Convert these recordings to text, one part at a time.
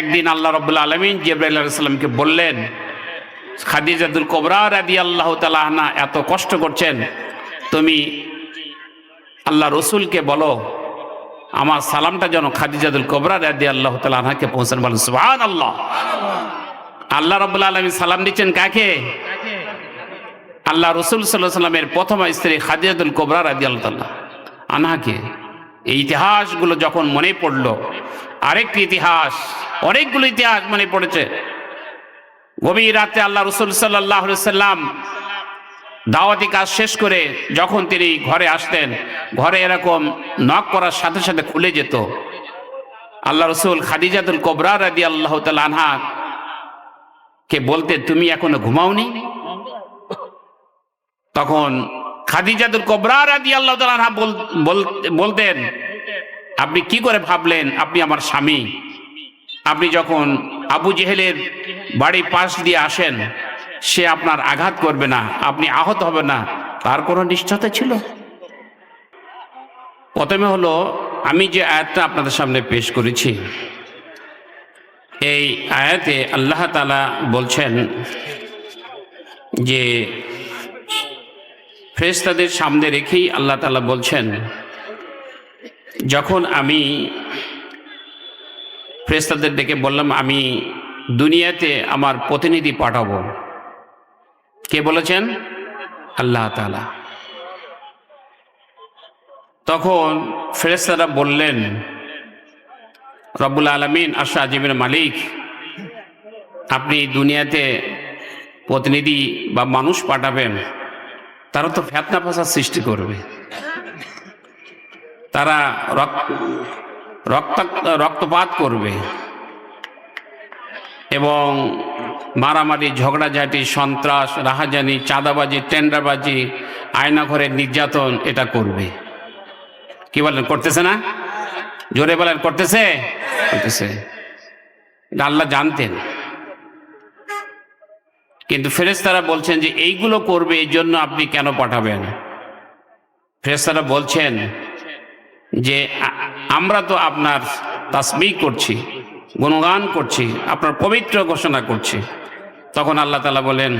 একদিন আল্লাহ রবুল্লা আলমিন জিব্রাইল বললেন খাদিজাদুল কোবরা রাদি আল্লাহ তালাহনা এত কষ্ট করছেন। তুমি আল্লাহ রসুলকে বলো, আমার সালামটা যেন খাদিজাদুল কোবরা রাদি আল্লাহ তালাহাকে পৌঁছান। বলেন সুহান আল্লাহ আল্লাহ রবুল্লা আলমী সালাম দিচ্ছেন কাকে? আল্লাহ রসুল সাল্লাহ সাল্লামের প্রথম স্ত্রী খাদিজাদুল কোবরা রাদি আল্লাহ আনহাকে। এই ইতিহাসগুলো যখন মনে পড়ল আরেকটি ইতিহাস, অনেকগুলো ইতিহাস মনে পড়েছে। গভীর রাতে আল্লাহ রসুল সাল্লাহ সাল্লাম দাওয়াতি কাজ শেষ করে যখন তিনি ঘরে আসতেন, ঘরে এরকম নক করার সাথে সাথে খুলে যেত। আল্লাহ রসুল খাদিজাতুল কোবরা রাদি আল্লাহ আনহা কে বলতে তুমি এখনও ঘুমাওনি? তখন খাদিজাতুল কোবরা রাদি আল্লাহ আনহা বলতেন আপনি কি করে ভাবলেন আপনি আমার স্বামী? আপনি যখন আবু জেহেলের বাড়ি পাশ দিয়ে আসেন, সে আপনার আঘাত করবে না, আপনি আহত হবে না, তার কোনো নিশ্চয়তা ছিল? প্রথমে হলো, আমি যে আয়াতটা আপনাদের সামনে পেশ করেছি, এই আয়াতে আল্লাহ তালা বলছেন যে ফেরেস্তাদের সামনে রেখেই আল্লাহ তালা বলছেন যখন আমি ফ্রেস্তাদের ডেকে বললাম, আমি দুনিয়াতে আমার প্রতিনিধি পাঠাবো। কে বলেছেন? আল্লাহ তালা তখন ফেরেস্তারা বললেন, রব্বুল আলমিন আশা আজিমের মালিক, আপনি দুনিয়াতে প্রতিনিধি বা মানুষ পাঠাবেন, তারা তো ফ্যাতনা ফাঁসার সৃষ্টি করবে। তারা রক্ত রক্তপাত করবে। এবং মারামারি, ঝগড়াঝাটি, সন্ত্রাস, রাহাজানি, চাঁদাবাজি, টেন্ডারবাজি, আয়নাঘরের নির্যাতন এটা করবে। কি বলেন, করতেছে না? জোরে বলেন, করতেছে? করতেছে। আল্লাহ জানতেন। কিন্তু ফেরেস্তারা বলছেন যে, এইগুলো করবে এই জন্য আপনি কেন পাঠাবেন? ফেরেস্তারা বলছেন যে আমরা তো আপনার তাসমি করছি, গুণগান করছি, আপনার পবিত্র ঘোষণা করছি। তখন আল্লাহ তালা বলেন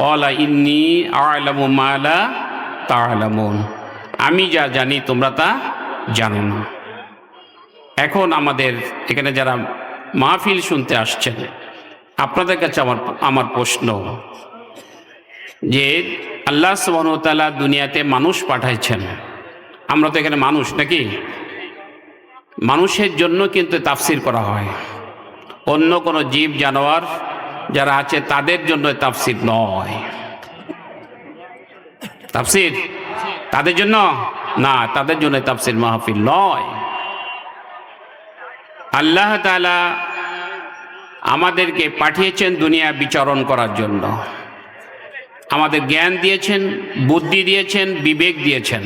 কলা ইন্নি আলামু মালা আমি যা জানি তোমরা তা জানো না। এখন আমাদের এখানে যারা মাহফিল শুনতে আসছেন, আপনাদের কাছে আমার আমার প্রশ্ন, যে আল্লাহ সুবাহতালা দুনিয়াতে মানুষ পাঠাইছেন। আমরা তো এখানে মানুষ নাকি? মানুষের জন্য কিন্তু তাফসির করা হয়। অন্য কোনো জীব, জানোয়ার যারা আছে তাদের জন্য তাফসির নয়। তাফসির তাদের জন্য? না, তাদের জন্য তাফসির মাহফিল নয়। আল্লাহ তালা আমাদেরকে পাঠিয়েছেন দুনিয়া বিচরণ করার জন্য। আমাদের জ্ঞান দিয়েছেন, বুদ্ধি দিয়েছেন, বিবেক দিয়েছেন।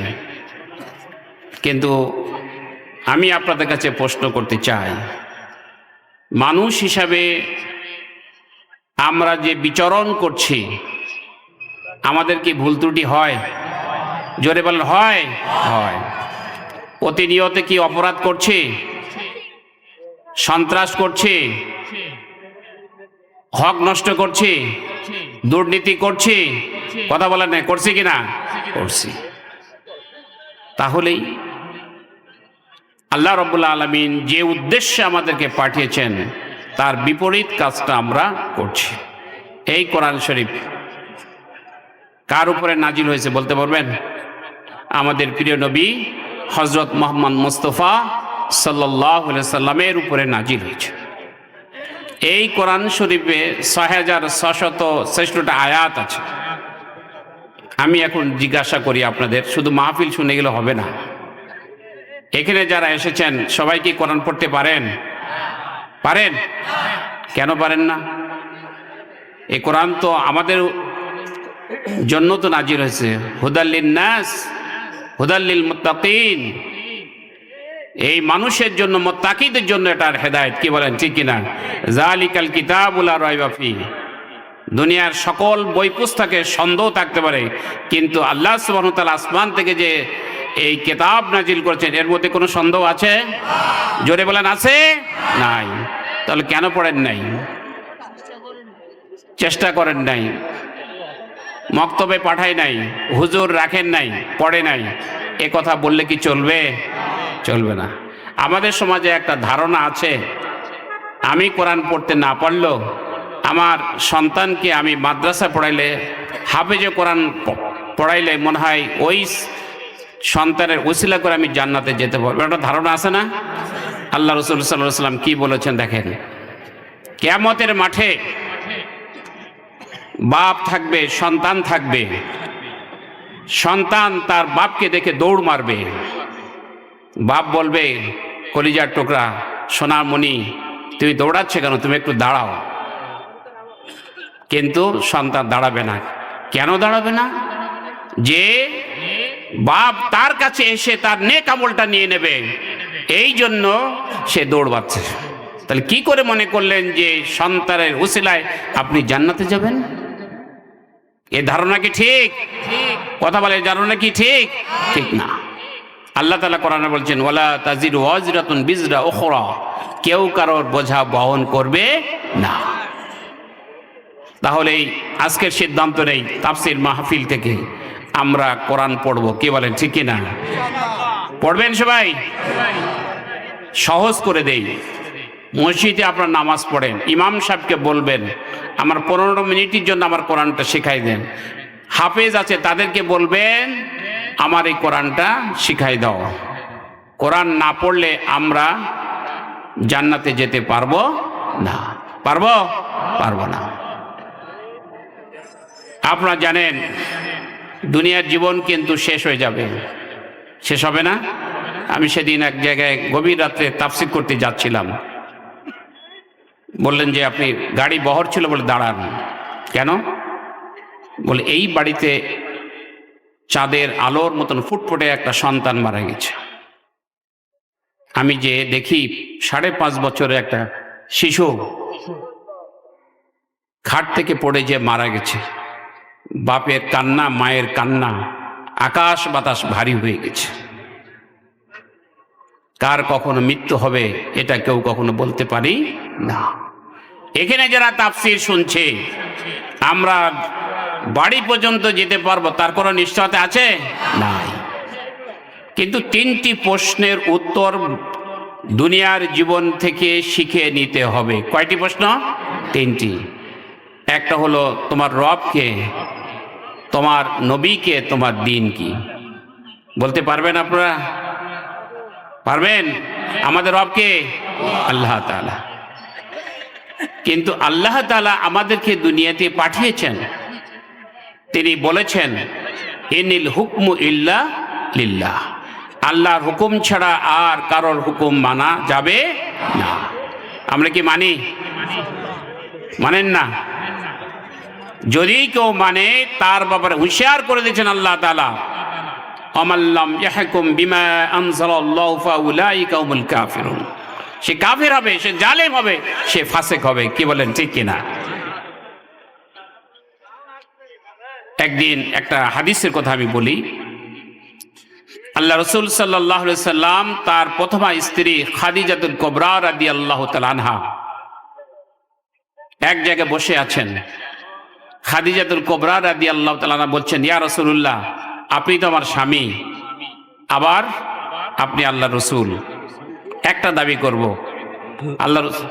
কিন্তু আমি আপনাদের কাছে প্রশ্ন করতে চাই। মানুষ হিসাবে আমরা যে বিচরণ করছি, আমাদের কি ভুল ত্রুটি হয়? জোরে বলেন, হয়। হয়। প্রতিনিয়ত কি অপরাধ করছে? সন্ত্রাস করছে? হক নষ্ট করছে? দুর্নীতি করছে? কথা বলেন না করছি কিনা? করছি। তাহলেই আল্লাহ রবুল্লা আলমিন যে উদ্দেশ্যে আমাদেরকে পাঠিয়েছেন, তার বিপরীত কাজটা আমরা করছি। এই কোরআন শরীফ কার উপরে নাজিল হয়েছে বলতে পারবেন? আমাদের প্রিয় নবী হজরত মোহাম্মদ মুস্তফা সাল্লাহ সাল্লামের উপরে নাজিল হয়েছে। এই কোরআন শরীফে ছয় হাজার ছশত শ্রেষ্ঠটা আয়াত আছে। আমি এখন জিজ্ঞাসা করি আপনাদের, শুধু মাহফিল শুনে গেলে হবে না। এখানে যারা এসেছেন, সবাই কি কোরআন পড়তে পারেন? পারেন? কেন পারেন না? এই কোরআন তো আমাদের জন্য তো নাজির হয়েছে। হুদাল্লিন নাস হুদাল্লিল মুত্তাকিন এই মানুষের জন্য, মোত্তাকিদের জন্য এটার হেদায়ত, কি বলেন, ঠিক কিনা? জালিকাল কিতাবুলা রয়বাফি দুনিয়ার সকল বই পুস্তকে সন্দেহ থাকতে পারে। কিন্তু আল্লাহ সুবাহতাল আসমান থেকে যে এই কেতাব নাজিল করেছেন। এর মধ্যে কোনো সন্দেহ আছে? জোরে বলেন, আছে? নাই। তাহলে কেন পড়েন নাই? চেষ্টা করেন নাই। মক্তবে পাঠায় নাই। হুজুর রাখেন নাই, পড়ে নাই। এ কথা বললে কি চলবে? চলবে না। আমাদের সমাজে একটা ধারণা আছে, আমি কোরআন পড়তে না পারলেও আমার সন্তানকে আমি মাদ্রাসা পড়াইলে, হাফেজে কোরআন পড়াইলে মনে হয় ওই সন্তানের ওসিলা করে আমি জান্নাতে যেতে পারব। একটা ধারণা আছে না? আল্লাহ রসুল সাল্লাম কি বলেছেন দেখেন? কেয়ামতের মাঠে বাপ থাকবে, সন্তান থাকবে। সন্তান তার বাপকে দেখে দৌড় মারবে। বাপ বলবে, কলিজার টুকরা সোনার মণি তুমি দৌড়াচ্ছে কেন? তুমি একটু দাঁড়াও। কিন্তু সন্তান দাঁড়াবে না। কেন দাঁড়াবে না? যে বাপ তার কাছে এসে তার নেক আমলটা নিয়ে নেবে। এই জন্য সে দৌড় দৌড়বাচ্ছে। তাহলে কি করে মনে করলেন যে সন্তানের উসিলায় আপনি জান্নাতে যাবেন? এ ধারণা কি ঠিক? কথা বলে, ধারণা কি ঠিক? ঠিক না। আল্লাহ তালা কোরআনে বলছেন ওলা তাজির ওয়াজরাতুন বিজরা ওখরা কেউ কারোর বোঝা বহন করবে না। তাহলে আজকের সিদ্ধান্ত নেই তাফসির মাহফিল থেকে। আমরা কোরআন পড়ব। কি বলেন, ঠিক না? পড়বেন সবাই? সহজ করে দেই। মসজিদে আপনার নামাজ পড়েন, ইমাম সাহেবকে বলবেন, আমার পনেরো মিনিটের জন্য আমার কোরআনটা শেখাই দেন। হাফেজ আছে, তাদেরকে বলবেন, আমার এই কোরআনটা শিখাই দাও। কোরআন না পড়লে আমরা জান্নাতে যেতে পারব না। পারব? পারব না। আপনারা জানেন দুনিয়ার জীবন কিন্তু শেষ হয়ে যাবে। শেষ হবে না? আমি সেদিন এক জায়গায় গভীর রাত্রে তাফসির করতে যাচ্ছিলাম। বললেন যে, আপনি গাড়ি বহর ছিল বলে দাঁড়ান। কেন? বলে, এই বাড়িতে চাঁদের আলোর মতন ফুটফুটে একটা সন্তান মারা গেছে। আমি যে দেখি সাড়ে পাঁচ বছরের একটা শিশু, খাট থেকে পড়ে যে মারা গেছে। বাপের কান্না, মায়ের কান্না, আকাশ বাতাস ভারী হয়ে গেছে। কার কখনো মৃত্যু হবে, এটা কেউ কখনো বলতে পারি না। এখানে যারা তাফসির শুনছে, আমরা বাড়ি পর্যন্ত যেতে পারব, তার কোনো নিশ্চয়তা আছে? নাই। কিন্তু তিনটি প্রশ্নের উত্তর দুনিয়ার জীবন থেকে শিখে নিতে হবে। কয়টি প্রশ্ন? তিনটি। একটা হলো তোমার রবকে, তোমার নবীকে, তোমার দিন কি বলতে পারবেন আপনারা? পারবেন? আমাদের রবকে? আল্লাহ তাআলা। কিন্তু আল্লাহ তালা আমাদেরকে দুনিয়াতে পাঠিয়েছেন। তিনি বলেছেন, ইনিল হুকমু ইল্লা লিল্লাহ। আল্লাহর হুকুম ছাড়া আর কারোর হুকুম মানা যাবে না। আমরা কি মানি? মানেন না। যদি কেউ মানে তার ব্যাপারে হুঁশিয়ার করে দিয়েছেন আল্লাহ তালা অমাল্লাম সে কাফের হবে, সে জালেম হবে, সে ফাসেক হবে, কি বলেন, ঠিক কিনা একদিন একটা হাদিসের কথা আমি বলি। আল্লাহ রসুল সাল্লাহ সাল্লাম, তার প্রথমা স্ত্রী খাদিজাতুল কবরা রাদি আল্লাহ আনহা, এক জায়গায় বসে আছেন। খাদিজাতুল কবরা রাদি আল্লাহ তালানা বলছেন ইয়া রসুল্লাহ আপনি তো আমার স্বামী। আবার আপনি আল্লাহ রসুল। একটা দাবি করব। আল্লাহ রসুল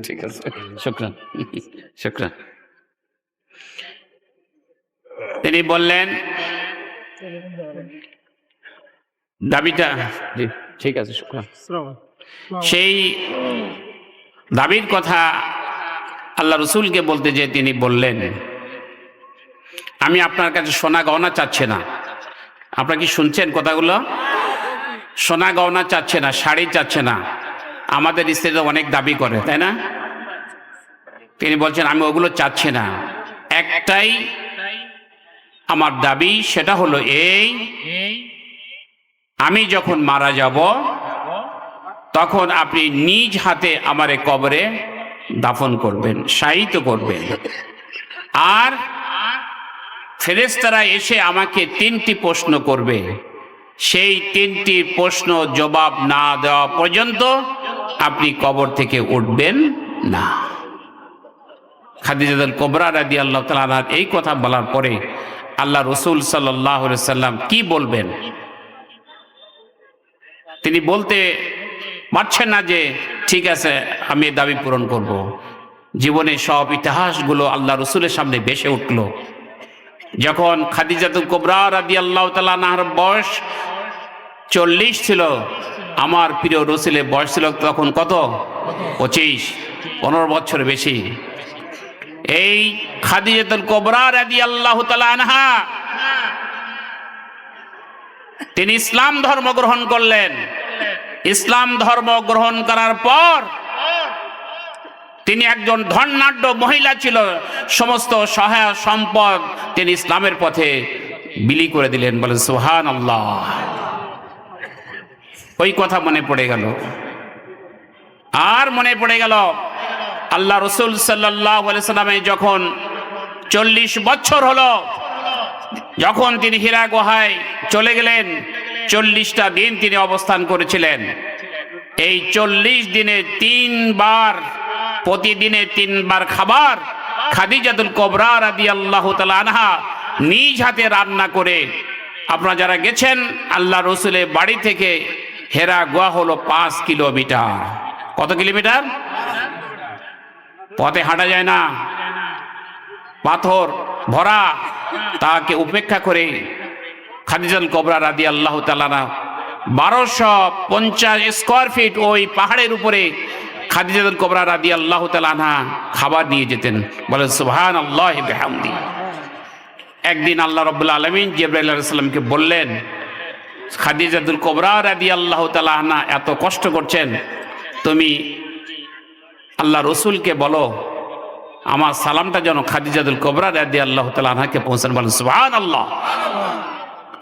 ঠিক আছে শুক্রান। শুক্রান। তিনি বললেন দাবিটা ঠিক আছে শুক্রান। সেই দাবির কথা আল্লাহ রসুলকে বলতে যে তিনি বললেন, আমি আপনার কাছে সোনা গহনা চাচ্ছে না। আপনারা কি শুনছেন কথাগুলো? সোনা গহনা চাচ্ছে না, শাড়ি চাচ্ছে না। আমাদের স্ত্রীরা অনেক দাবি করে, তাই না? তিনি বলছেন, আমি ওগুলো চাচ্ছি না। একটাই আমার দাবি, সেটা হলো এই, আমি যখন মারা যাব, তখন আপনি নিজ হাতে আমারে কবরে দাফন করবেন, শায়িত করবেন। আর ফেরেস্তারা এসে আমাকে তিনটি প্রশ্ন করবে। সেই তিনটি প্রশ্ন জবাব না দেওয়া পর্যন্ত আপনি কবর থেকে উঠবেন না। খাদিজাদুল কোবরা রাদি আল্লাহ তালার এই কথা বলার পরে আল্লাহ রসুল সাল্লাহ সাল্লাম কি বলবেন? তিনি বলতে পারছেন না যে, ঠিক আছে, আমি দাবি পূরণ করব। জীবনে সব ইতিহাসগুলো আল্লাহ রসুলের সামনে বেসে উঠল। যখন খাদিজাতুল কোবরা রাদি আল্লাহ তালার বয়স চল্লিশ ছিল, আমার প্রিয় রসুলের বয়স ছিল তখন কত? পঁচিশ, পনেরো বছর বেশি। এই খাদিজাতুল কোবরা রাদি আল্লাহ আনহা, তিনি ইসলাম ধর্ম গ্রহণ করলেন। ইসলাম ধর্ম গ্রহণ করার পর তিনি একজন ধর্নাঢ্য মহিলা ছিল। সমস্ত সহায় সম্পদ তিনি ইসলামের পথে বিলি করে দিলেন। বলে সুহান আল্লাহ ওই কথা মনে পড়ে গেল। আর মনে পড়ে গেল, আল্লাহ রসুল সাল্লাহ সাল্লামে যখন চল্লিশ বছর হলো, যখন তিনি হীরা গুহায় চলে গেলেন চল্লিশটা দিন তিনি অবস্থান করেছিলেন। এই চল্লিশ দিনে তিনবার, প্রতিদিনে তিনবার খাবার খাদিজাতুল কবরা রাদি আল্লাহ আনহা নিজ হাতে রান্না করে। আপনারা যারা গেছেন আল্লাহ রসুলের বাড়ি থেকে হেরা গোয়া হলো পাঁচ কিলোমিটার। কত কিলোমিটার? পথে হাঁটা যায় না। পাথর ভরা। তাকে উপেক্ষা করে খাদিজাল কবরা রাদি আল্লাহ তালানা বারোশো পঞ্চাশ স্কোয়ার ফিট ওই পাহাড়ের উপরে খাদিজাতুল কবরা রাদি আল্লাহ তালানা খাবার নিয়ে যেতেন। বলে সুবহান আল্লাহ বেহামদি। একদিন আল্লাহ রবুল্লা আলমিন জিব্রাইল সাল্লামকে বললেন, খাদিজাতুল কবরা রাদি আল্লাহ তালাহনা এত কষ্ট করছেন। তুমি আল্লাহ রসুলকে বলো, আমার সালামটা যেন খাদিজাতুল কবরা রাদি আল্লাহ তালাহাকে পৌঁছান। বলেন সুবহান আল্লাহ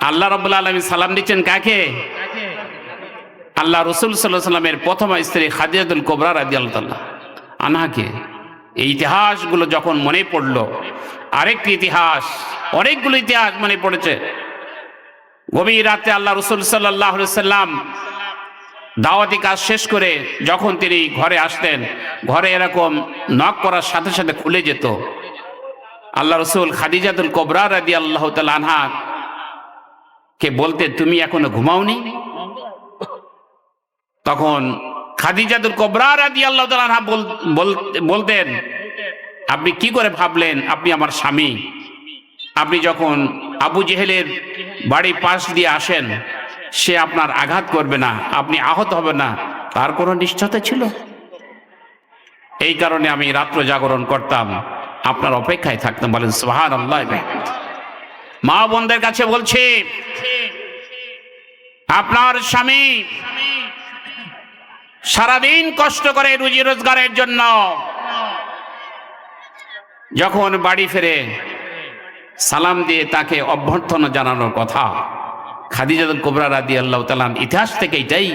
আল্লাহ রবুল্লা আলমী সালাম দিচ্ছেন কাকে? আল্লাহ রসুল সাল্লাহ সাল্লামের প্রথম স্ত্রী খাদিজাতুল কোবরা রাজি আল্লাহ আনাকে এই ইতিহাসগুলো যখন মনে পড়ল, আরেকটি ইতিহাস, অনেকগুলো ইতিহাস মনে পড়েছে। গভীর রাতে আল্লাহ রসুল সাল্লাহ সাল্লাম দাওয়াতি কাজ শেষ করে যখন তিনি ঘরে আসতেন, ঘরে এরকম নক করার সাথে সাথে খুলে যেত। আল্লাহ রসুল খাদিজাতুল কোবরা রাদি আল্লাহ তাল আনহা কে বলতে, তুমি এখনও ঘুমাওনি? তখন খাদিজাতুল কবরা রাদি আল্লাহ বলতেন, আপনি কি করে ভাবলেন আপনি আমার স্বামী? আপনি যখন আবু জেহেলের বাড়ি পাশ দিয়ে আসেন, সে আপনার আঘাত করবে না, আপনি আহত হবে না। তার কোনো নিশ্চয়তা ছিল? এই কারণে আমি রাত্র জাগরণ করতাম, আপনার অপেক্ষায় থাকতাম, বলেন সোহান আল্লাহ মা বোনদের কাছে বলছি, আপনার স্বামী সারাদিন কষ্ট করে রুজি রোজগারের জন্য যখন বাড়ি ফিরে সালাম দিয়ে তাকে অভ্যর্থনা জানানোর কথা, খাদিজাতুল কোবরা রাদি আল্লাহ তালাম ইতিহাস থেকে এটাই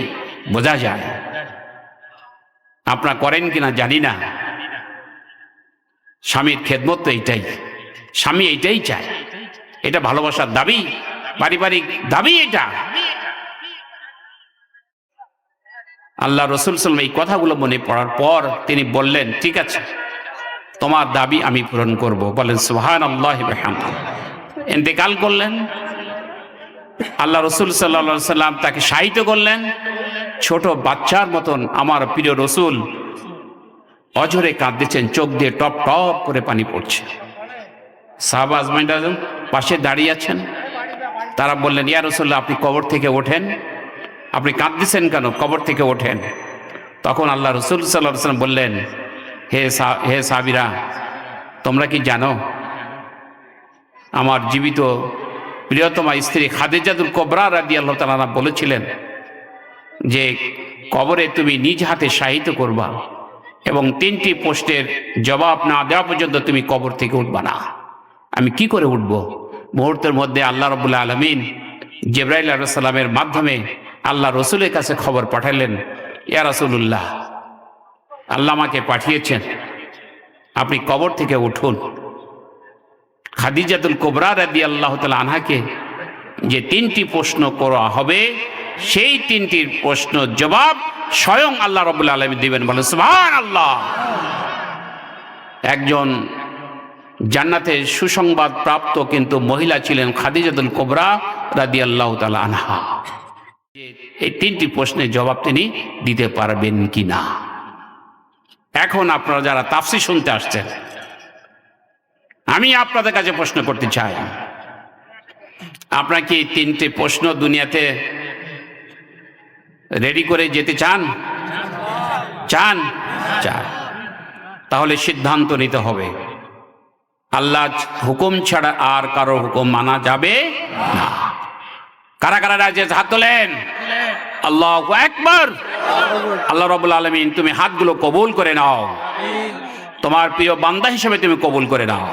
বোঝা যায়। আপনারা করেন কিনা জানি না। স্বামীর খেদমত তো এইটাই স্বামী এইটাই চায়। এটা ভালোবাসার দাবি, পারিবারিক দাবি এটা। আল্লাহ রসুল সাল্লাম এই কথাগুলো মনে পড়ার পর তিনি বললেন, ঠিক আছে, তোমার দাবি আমি পূরণ করব। বলেন সুহান আল্লাহ এতেকাল করলেন। আল্লাহ রসুল সাল্লা সাল্লাম তাকে সাহিত্য করলেন। ছোট বাচ্চার মতন আমার প্রিয় রসুল অজরে কাঁদতেছেন, চোখ দিয়ে টপ টপ করে পানি পড়ছে। সাহাবা আজমাইন আজম পাশে দাঁড়িয়ে আছেন। তারা বললেন, ইয়া রসুল্লাহ আপনি কবর থেকে ওঠেন? আপনি কাঁদতেছেন কেন? কবর থেকে ওঠেন। তখন আল্লাহ রসুল সাল্লাহ সাল্লাম বললেন, হে হে সাবিরা তোমরা কি জানো, আমার জীবিত প্রিয়তমা স্ত্রী খাদিজাতুল কবরা রাদি আল্লাহ তালা বলেছিলেন যে, কবরে তুমি নিজ হাতে সাহিত্য করবা এবং তিনটি পোস্টের জবাব না দেওয়া পর্যন্ত তুমি কবর থেকে উঠবা না। আমি কি করে উঠব? মুহূর্তের মধ্যে আল্লাহ রবুল্লা আলমিন জেব্রাইল আলাইসাল্লামের মাধ্যমে আল্লাহ রসুলের কাছে খবর পাঠালেন, ইয়া রসুল্লাহ আল্লাহ আমাকে পাঠিয়েছেন, আপনি কবর থেকে উঠুন। খাদিজাতুল কোবরা রাদি আল্লাহ তালা আনহাকে যে তিনটি প্রশ্ন করা হবে, সেই তিনটির প্রশ্ন জবাব স্বয়ং আল্লাহ রবুল আলমী দিবেন। বলে সুবহান আল্লাহ একজন জান্নাতের সুসংবাদ প্রাপ্ত কিন্তু মহিলা ছিলেন খাদিজাতুল কোবরা রাদি আল্লাহ তালা আনহা। এই তিনটি প্রশ্নের জবাব তিনি দিতে পারবেন কি না এখন আপনারা যারা তাফসি শুনতে আসছেন, আমি আপনাদের কাছে প্রশ্ন করতে চাই। আপনারা কি তিনটে প্রশ্ন দুনিয়াতে রেডি করে যেতে চান? চান? চান। তাহলে সিদ্ধান্ত নিতে হবে। আল্লাহ হুকুম ছাড়া আর কারও হুকুম মানা যাবে না। কারা কারা রাজ্যে হাত তোলেন। আল্লাহ একবার আল্লাহ রবুল আলমিন তুমি হাতগুলো কবুল করে নাও। তোমার প্রিয় বান্দা হিসেবে তুমি কবুল করে নাও।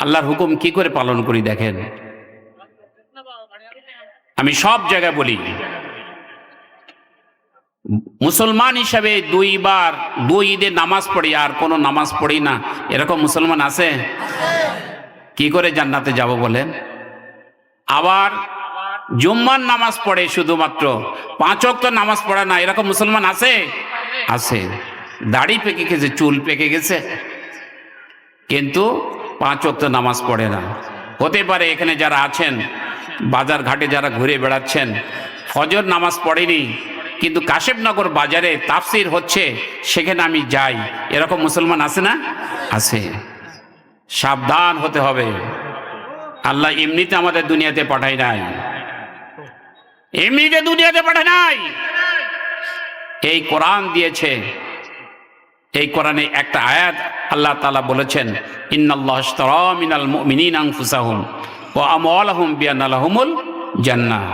আল্লাহর হুকুম কি করে পালন করি দেখেন? আমি সব জায়গায় বলি মুসলমান হিসাবে দুইবার, দুই ঈদে নামাজ পড়ি, আর কোনো নামাজ পড়ি না। এরকম মুসলমান আছে? কি করে জান্নাতে যাব বলেন? আবার জুম্মার নামাজ পড়ে শুধুমাত্র, পাঁচ ওয়াক্ত নামাজ পড়ে না, এরকম মুসলমান আছে? আছে। দাড়ি পেকে গেছে, চুল পেকে গেছে। কিন্তু পাঁচ ওয়াক্ত নামাজ পড়ে না। হতে পারে এখানে যারা আছেন, বাজার ঘাটে যারা ঘুরে বেড়াচ্ছেন, ফজর নামাজ পড়েনি কিন্তু কাশেমনগর বাজারে তাফসির হচ্ছে, সেখানে আমি যাই। এরকম মুসলমান আছে না? আছে। সাবধান হতে হবে। আল্লাহ এমনিতে আমাদের দুনিয়াতে পাঠায় নাই। এমনিতে দুনিয়াতে পাঠায় নাই। এই কোরআন দিয়েছে। এই কোরআনে একটা আয়াত আল্লাহ তালা বলেছেন, ইন্নাল্লাহ ইশতারা মিনাল আনফুসাহুম ওয়া আমওয়ালাহুম বিআন্না লাহুমুল জান্নাহ।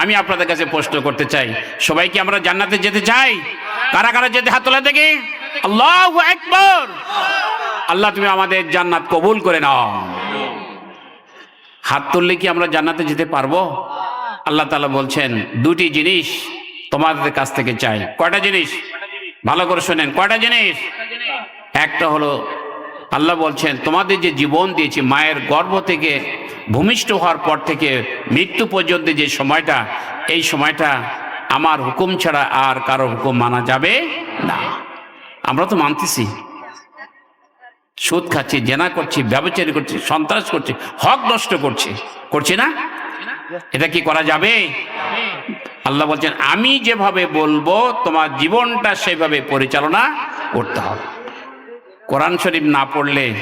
আমি আপনাদের কাছে প্রশ্ন করতে চাই। সবাই কি আমরা জান্নাতে যেতে চাই? কারা কারা যেতে হাত তোলা দেখি? আল্লাহ আকবার! আল্লাহ, তুমি আমাদের জান্নাত কবুল করে নাও। হাত তুললে কি আমরা জান্নাতে যেতে পারব? আল্লাহ তালা বলছেন, দুটি জিনিস তোমাদের কাছ থেকে চাই। কয়টা জিনিস? ভালো করে শোনেন, কয়টা জিনিস? একটা হলো, আল্লাহ বলছেন, তোমাদের যে জীবন দিয়েছি, মায়ের গর্ভ থেকে ভূমিষ্ঠ হওয়ার পর থেকে মৃত্যু পর্যন্ত যে সময়টা, এই সময়টা আমার হুকুম ছাড়া আর কারও হুকুম মানা যাবে না। আমরা তো মানতেছি। সুদ খাচ্ছি, জেনা করছি, ব্যবচারী করছি, সন্ত্রাস করছি, হক নষ্ট করছি। করছি না? এটা কি করা যাবে? আল্লাহ বলছেন, আমি যেভাবে বলব, তোমার জীবনটা সেভাবে পরিচালনা করতে হবে। কোরআন শরীফ না পড়লে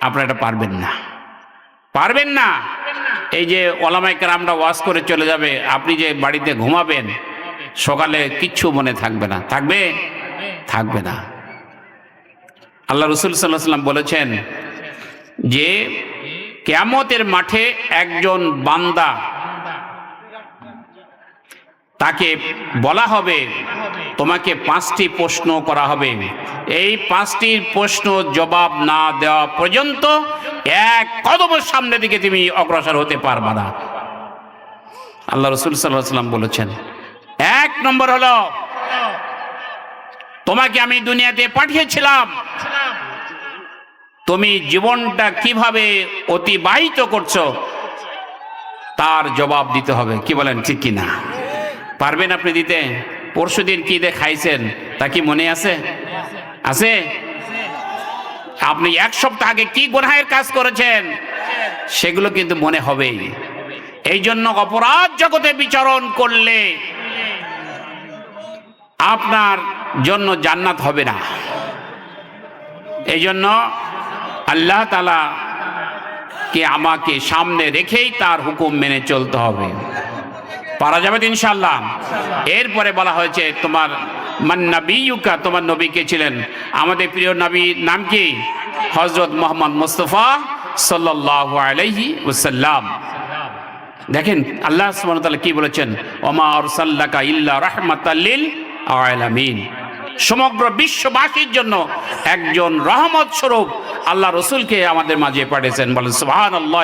আপনারা এটা পারবেন না। পারবেন না? এই যে ওলামাইকার আমরা ওয়াশ করে চলে যাবে, আপনি যে বাড়িতে ঘুমাবেন, সকালে কিচ্ছু মনে থাকবে না। থাকবে? থাকবে না। আল্লাহ রসুল সাল্লাহ সাল্লাম বলেছেন যে, কেয়ামতের মাঠে একজন বান্দা তাকে বলা হবে, তোমাকে পাঁচটি প্রশ্ন করা হবে। এই পাঁচটি প্রশ্ন জবাব না দেওয়া পর্যন্ত এক কদমের সামনে দিকে তুমি অগ্রসর হতে পারবা না। আল্লাহ রসুল সাল্লাম বলেছেন, এক নম্বর হলো, তোমাকে আমি দুনিয়াতে পাঠিয়েছিলাম। তুমি জীবনটা কীভাবে অতিবাহিত করছ, তার জবাব দিতে হবে। কি বলেন, ঠিক কি না পারবেন আপনি দিতে? পরশু দিন কি দিয়ে খাইছেন? তা কি মনে আছে? আছে? আপনি এক সপ্তাহ আগে কি গুনাহের কাজ করেছেন? সেগুলো কিন্তু মনে হবেই। এই জন্য অপরাধ জগতে বিচরণ করলে আপনার জন্য জান্নাত হবে না। এই জন্য আল্লাহ তালা কে আমাকে সামনে রেখেই তার হুকুম মেনে চলতে হবে। পারা যাবে ইনশাল্লাহ এরপরে বলা হয়েছে, তোমার মান তোমার নবী কে ছিলেন? আমাদের প্রিয় নবী নাম কি? হজরত মোহাম্মদ মুস্তফা সাল্লাহ আলহি ওসাল্লাম দেখেন, আল্লাহ কি বলেছেন? ওমা ইল্লা রহমাত আলামিন। সমগ্র বিশ্ববাসীর জন্য একজন রহমত স্বরূপ আল্লাহ রসুলকে আমাদের মাঝে পাঠিয়েছেন। বলেন সুবহান আল্লাহ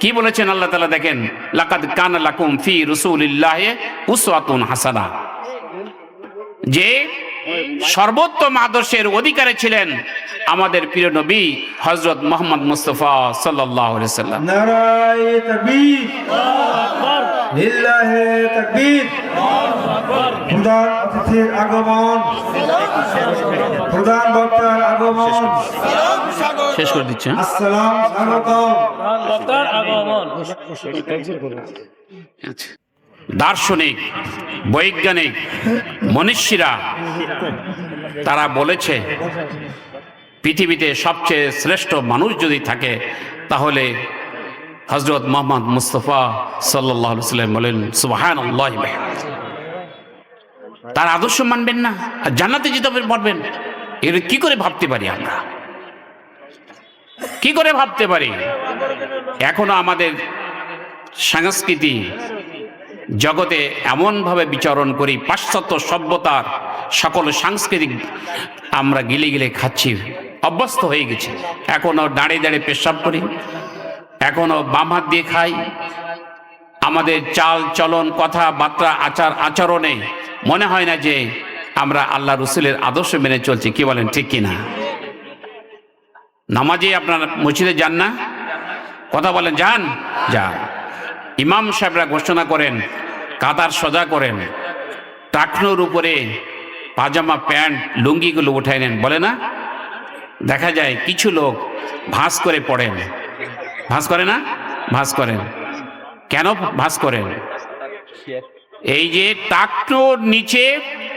কি বলেছেন আল্লাহ তালা দেখেন, লাকাদ কান লাকুম ফি রাসূলিল্লাহি উসওয়াতুন হাসানা। যে সর্বোত্তম আদর্শের অধিকারে ছিলেন আমাদের প্রিয় নবী হজরত মোহাম্মদ মুস্তফা সাল্লাম। প্রধান অতিথির আগমন প্রধান বক্তার আগমন শেষ করে দিচ্ছে হ্যাঁ? আসসালাম স্বাগতম বক্তার আগমন। দার্শনিক বৈজ্ঞানিক মনীষীরা তারা বলেছে পৃথিবীতে সবচেয়ে শ্রেষ্ঠ মানুষ যদি থাকে তাহলে হজরত মোহাম্মদ মুস্তফা সাল্লাহ সাল্লাম বলেন সুবাহান তার আদর্শ মানবেন না, আর জান্নাতে যেতে পারবেন এর কি করে ভাবতে পারি আমরা? কি করে ভাবতে পারি? এখনও আমাদের সংস্কৃতি জগতে এমনভাবে বিচরণ করি, পাশ্চাত্য সভ্যতার সকল সাংস্কৃতিক আমরা গিলে গিলে খাচ্ছি, অভ্যস্ত হয়ে গেছি। এখনও দাঁড়িয়ে দাঁড়িয়ে পেশাব করি, এখনও বাম হাত দিয়ে খাই। আমাদের চাল, চলন কথাবার্তা আচার, আচরণে মনে হয় না যে আমরা আল্লাহ রসুলের আদর্শ মেনে চলছি, কি বলেন, ঠিক কিনা? নামাজে আপনার মসজিদে যান না? কথা বলেন, যান? যান ইমাম সাহেবরা ঘোষণা করেন, কাতার সজা করেন, টাকনোর উপরে পাজামা, প্যান্ট, লুঙ্গিগুলো উঠাই নেন, বলে না? দেখা যায় কিছু লোক ভাঁজ করে পড়েন। ভাঁজ করে না? ভাঁজ করেন। কেন ভাঁজ করেন? এই যে টাকনোর নিচে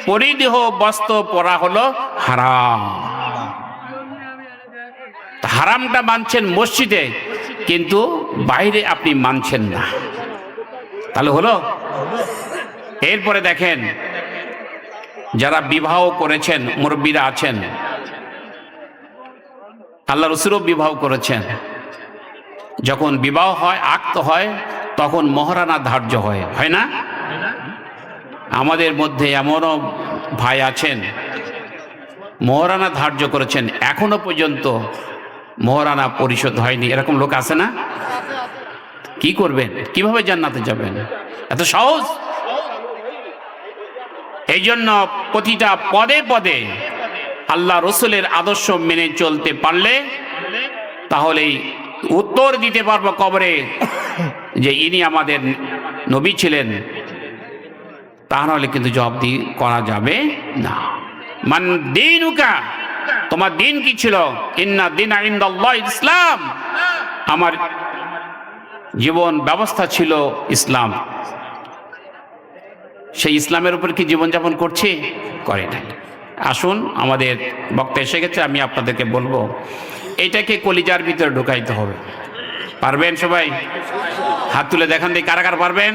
পরিদেহ বস্ত্র পরা হলো হারাম। হারামটা মানছেন মসজিদে, কিন্তু বাইরে আপনি মানছেন না। তাহলে হলো? এরপরে দেখেন, যারা বিবাহ করেছেন, মুরব্বীরা আছেন আল্লাহ রসুলও বিবাহ করেছেন। যখন বিবাহ হয়, আক্ত হয়, তখন মহারানা ধার্য হয় হয় না? আমাদের মধ্যে এমনও ভাই আছেন, মহারানা ধার্য করেছেন, এখনও পর্যন্ত মহারানা পরিশোধ হয়নি। এরকম লোক আছে না? কি করবেন? কীভাবে জান্নাতে যাবেন? এত সহজ? এই জন্য প্রতিটা পদে পদে আল্লাহ রসুলের আদর্শ মেনে চলতে পারলে তাহলেই উত্তর দিতে পারব কবরে যে ইনি আমাদের নবী ছিলেন। তা নাহলে কিন্তু জবাব দি করা যাবে না। মান দিনুকা, তোমার দিন কি ছিল? ইন্না দিন আইন্দাল্লাহ ইসলাম। আমার জীবন ব্যবস্থা ছিল ইসলাম। সেই ইসলামের উপর কি জীবনযাপন করছে? করে না আসুন, আমাদের বক্তা এসে গেছে, আমি আপনাদেরকে বলব, এটাকে কলিজার ভিতরে ঢুকাইতে হবে। পারবেন সবাই? হাত তুলে দেখান দিয়ে কারা কারা পারবেন?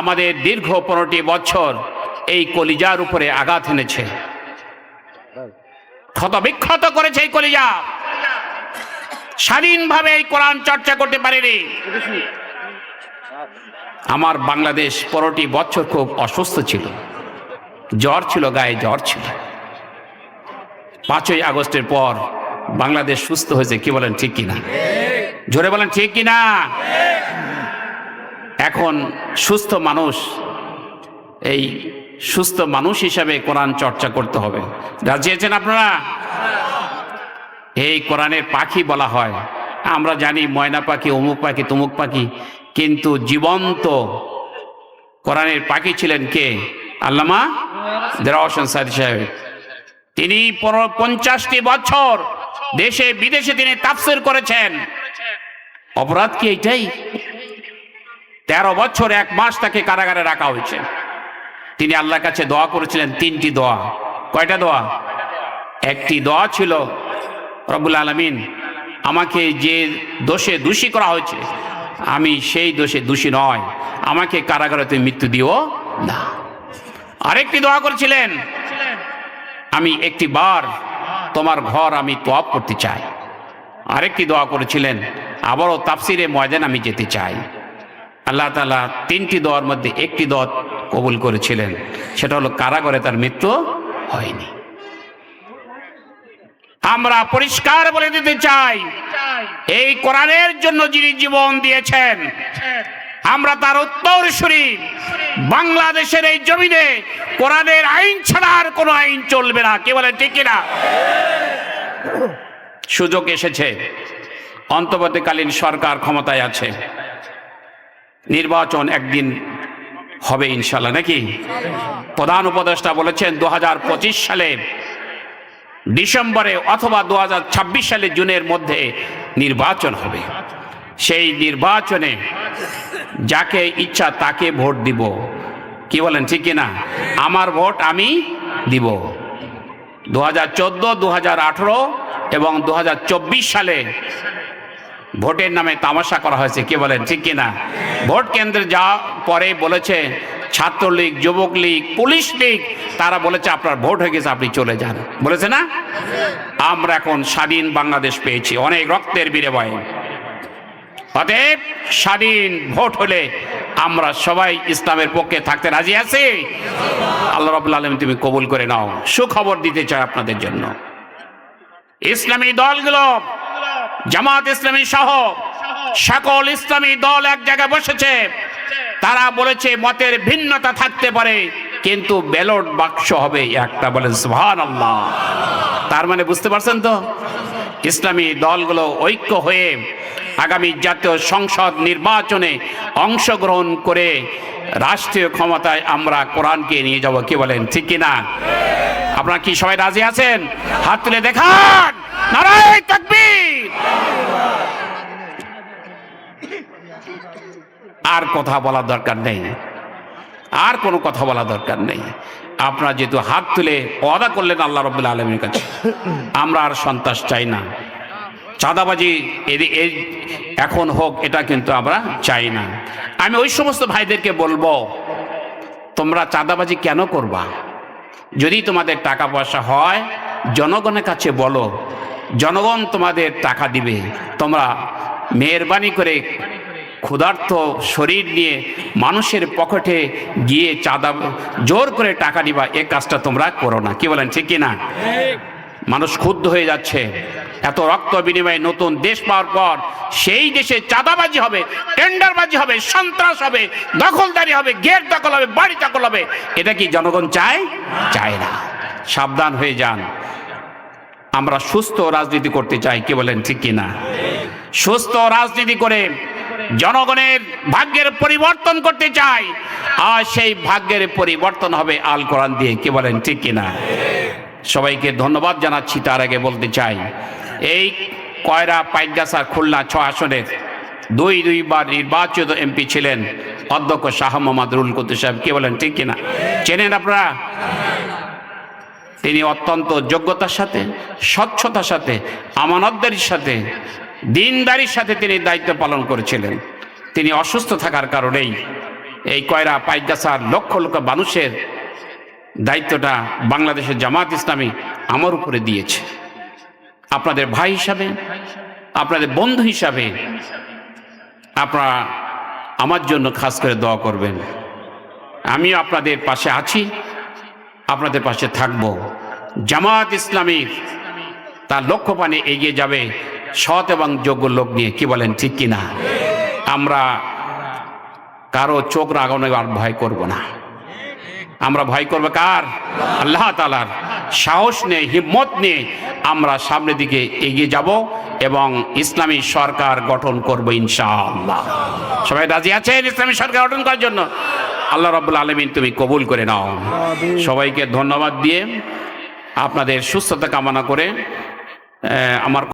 আমাদের দীর্ঘ পনেরোটি বছর এই কলিজার উপরে আঘাত এনেছে। ক্ষত বিক্ষত করেছে এই কলিজা। স্বাধীনভাবে এই কোরআন চর্চা করতে পারেনি। আমার বাংলাদেশ পনেরোটি বছর খুব অসুস্থ ছিল। জ্বর ছিল, গায়ে জ্বর ছিল। পাঁচই আগস্টের পর বাংলাদেশ সুস্থ হয়েছে, কি বলেন, ঠিক কিনা? জোরে বলেন, ঠিক কিনা? এখন সুস্থ মানুষ, এই সুস্থ মানুষ হিসাবে কোরআন চর্চা করতে হবে। রাজি আছেন আপনারা? এই কোরআনের পাখি বলা হয়। আমরা জানি ময়না পাখি, অমুক পাখি, তমুক পাখি, কিন্তু জীবন্ত কোরআনের পাখি ছিলেন কে? আল্লামা দেরা হোসেন সাদি সাহেব। তিনি পঞ্চাশটি বছর দেশে বিদেশে তিনি তাফসির করেছেন। অপরাধ কি এইটাই? তেরো বছর, এক মাস তাকে কারাগারে রাখা হয়েছে। তিনি আল্লাহর কাছে দোয়া করেছিলেন, তিনটি দোয়া। কয়টা দোয়া? একটি দোয়া ছিল, রব্বুল আলমিন, আমাকে যে দোষে দোষী করা হয়েছে, আমি সেই দোষে দোষী নয়। আমাকে কারাগারে তুমি মৃত্যু দিও না। আরেকটি দোয়া করেছিলেন, আমি একটি বার তোমার ঘর আমি তোয়াব করতে চাই। আরেকটি দোয়া করেছিলেন, আবারও তাফসিরে ময়দান আমি যেতে চাই। আল্লাহ তালা তিনটি দোয়ার মধ্যে একটি দোয়া কবুল করেছিলেন, সেটা হলো কারাগারে তার মৃত্যু হয়নি। আমরা পরিষ্কার বলে দিতে চাই, এই কোরআনের জন্য যিনি জীবন দিয়েছেন, আমরা তার উত্তরসূরি বাংলাদেশের এই জমিনে কোরআনের আইন ছাড়া আর কোনো আইন চলবে না। কে বলেন ঠিক কিনা? সুযোগ এসেছে। অন্তর্বর্তীকালীন সরকার ক্ষমতায় আছে। নির্বাচন একদিন হবে ইনশাল্লাহ নাকি? প্রধান উপদেষ্টা বলেছেন দু পঁচিশ সালে ডিসেম্বরে অথবা দু হাজার ছাব্বিশ সালে জুনের মধ্যে নির্বাচন হবে। সেই নির্বাচনে যাকে ইচ্ছা তাকে ভোট দিব। কি বলেন, ঠিক কিনা? আমার ভোট আমি দিব। দু হাজার চোদ্দ দু হাজার আঠেরো এবং দু হাজার চব্বিশ সালে ভোটের নামে তামাশা করা হয়েছে। কে বলেন, ঠিক কিনা? ভোট কেন্দ্রে যা পরে বলেছে, ছাত্রলীগ যুবক লীগ পুলিশ লীগ, তারা বলেছে, আপনার ভোট হয়ে গেছে, আপনি চলে যান। বলেছে না? আমরা এখন স্বাধীন বাংলাদেশ পেয়েছি। অনেক রক্তের বিনিময়ে। অতএব স্বাধীন ভোট হলে আমরা সবাই ইসলামের পক্ষে থাকতে রাজি আছি। আল্লাহ রবুল আলম তুমি কবুল করে নাও। সুখবর দিতে চাই আপনাদের জন্য। ইসলামী দলগুলো, জামাত ইসলামী সহ সকল ইসলামী দল এক জায়গায় বসেছে। তারা বলেছে মতের ভিন্নতা থাকতে পারে, কিন্তু ব্যালট বাক্স হবে একটা। বলেন সুহান তার মানে বুঝতে পারছেন তো? ইসলামী দলগুলো ঐক্য হয়ে আগামী জাতীয় সংসদ নির্বাচনে অংশগ্রহণ করে রাষ্ট্রীয় ক্ষমতায় আমরা কোরআনকে নিয়ে যাব। কি বলেন, ঠিক কিনা? আপনারা কি সবাই রাজি আছেন? হাত তুলে দেখান! নারায় তাকবীর! আর কথা বলার দরকার নেই। আর কোনো কথা বলা দরকার নেই। আপনারা যেহেতু হাত তুলে ওয়াদা করলেন আল্লাহ রবুল্লা আলমীর কাছে, আমরা আর সন্ত্রাস চাই না। চাঁদাবাজি এই এখন হোক, এটা কিন্তু আমরা চাই না। আমি ওই সমস্ত ভাইদেরকে বলব, তোমরা চাঁদাবাজি কেন করবা? যদি তোমাদের টাকা পয়সা হয়, জনগণের কাছে বলো, জনগণ তোমাদের টাকা দিবে। তোমরা মেহরবানি করে ক্ষুধার্ত শরীর নিয়ে মানুষের পকেটে গিয়ে চাঁদা, জোর করে টাকা নিবা এ কাজটা তোমরা করো না। কি বলেন, ঠিক কি না মানুষ ক্ষুব্ধ হয়ে যাচ্ছে। এত রক্ত বিনিময়ে নতুন দেশ পাওয়ার পর সেই দেশে চাঁদাবাজি হবে, টেন্ডারবাজি হবে, সন্ত্রাস হবে, দখলদারি হবে গেট দখল হবে, বাড়ি দখল হবে। এটা কি জনগণ চায়? চায় না। সাবধান হয়ে যান। আমরা সুস্থ রাজনীতি করতে চাই, কি বলেন ঠিক কি না সুস্থ রাজনীতি করে জনগণের ভাগ্যের পরিবর্তন করতে চাই। আর সেই ভাগ্যের পরিবর্তন হবে আল কোরআন দিয়ে, কি বলেন ঠিক কিনা? সবাইকে ধন্যবাদ জানাচ্ছি, তার আগে বলতে চাই, এই কয়রা পাইকগাছা খুলনা ছ আসনের দুই দুইবার নির্বাচিত এমপি ছিলেন অধ্যক্ষ শাহ মোহাম্মদ রুল কুদ্দু সাহেব। কে বলেন, ঠিক কিনা? চেনেন আপনারা? তিনি অত্যন্ত যোগ্যতার সাথে, স্বচ্ছতার সাথে, আমানতদারির সাথে, দিনদারির সাথে তিনি দায়িত্ব পালন করেছিলেন। তিনি অসুস্থ থাকার কারণেই এই কয়রা পাইকগাছার লক্ষ লক্ষ মানুষের দায়িত্বটা বাংলাদেশের জামাত ইসলামী আমার উপরে দিয়েছে। আপনাদের ভাই হিসাবে, আপনাদের বন্ধু হিসাবে আপনারা আমার জন্য খাস করে দোয়া করবেন। আমিও আপনাদের পাশে আছি, আপনাদের পাশে থাকব। জামাত ইসলামীর তার লক্ষ্য পানে এগিয়ে যাবে, সৎ এবং যোগ্য লোক নিয়ে কি বলেন ঠিক কিনা? আমরা কারও চোখ রাগানো আর ভয় করব না। আমরা ভয় করব কার? আল্লাহ তালার সাহস নিয়ে হিম্মত নিয়ে আমরা সামনের দিকে এগিয়ে যাব এবং ইসলামী সরকার গঠন করব ইনশাআল্লাহ। সবাই রাজি আছেন ইসলামী সরকার গঠন করার জন্য? আল্লাহ রব্বুল আলমিন তুমি কবুল করে নাও। সবাইকে ধন্যবাদ দিয়ে আপনাদের সুস্থতা কামনা করে আমার